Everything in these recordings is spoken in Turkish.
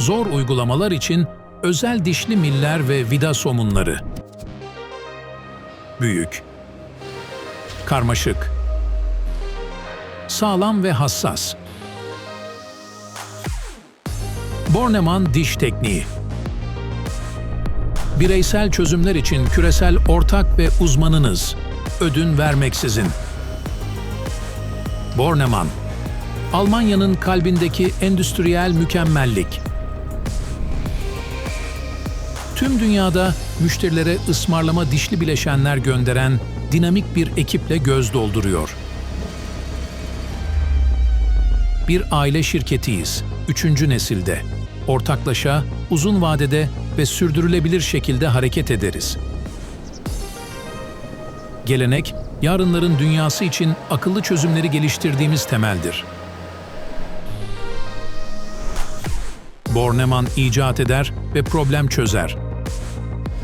zor uygulamalar için özel dişli miller ve vida somunları. Büyük, karmaşık, sağlam ve hassas. Bornemann diş tekniği. Bireysel çözümler için küresel ortak ve uzmanınız. Ödün vermeksizin. Bornemann. Almanya'nın kalbindeki endüstriyel mükemmellik. Tüm dünyada müşterilere ısmarlama dişli bileşenler gönderen dinamik bir ekiple göz dolduruyor. Bir aile şirketiyiz. Üçüncü nesilde. Ortaklaşa, uzun vadede ve sürdürülebilir şekilde hareket ederiz. Gelenek, yarınların dünyası için akıllı çözümleri geliştirdiğimiz temeldir. Bornemann icat eder ve problem çözer.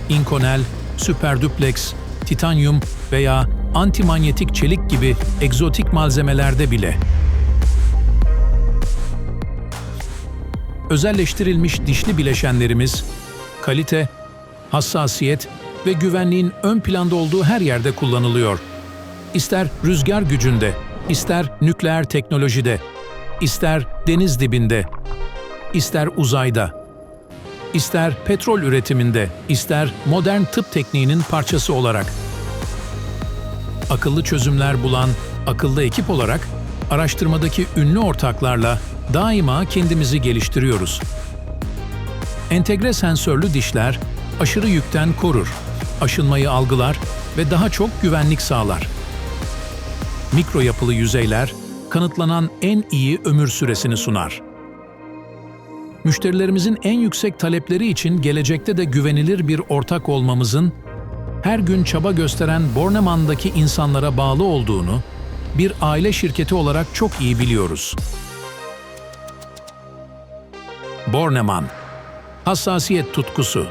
Inconel, süperduplex, titanyum veya antimanyetik çelik gibi egzotik malzemelerde bile özelleştirilmiş dişli bileşenlerimiz, kalite, hassasiyet ve güvenliğin ön planda olduğu her yerde kullanılıyor. İster rüzgar gücünde, ister nükleer teknolojide, ister deniz dibinde, ister uzayda, ister petrol üretiminde, ister modern tıp tekniğinin parçası olarak. Akıllı çözümler bulan akıllı ekip olarak araştırmadaki ünlü ortaklarla daima kendimizi geliştiriyoruz. Entegre sensörlü dişler aşırı yükten korur, aşınmayı algılar ve daha çok güvenlik sağlar. Mikro yapılı yüzeyler kanıtlanan en iyi ömür süresini sunar. Müşterilerimizin en yüksek talepleri için gelecekte de güvenilir bir ortak olmamızın her gün çaba gösteren Bornemann'daki insanlara bağlı olduğunu bir aile şirketi olarak çok iyi biliyoruz. Bornemann Hassasiyet tutkusu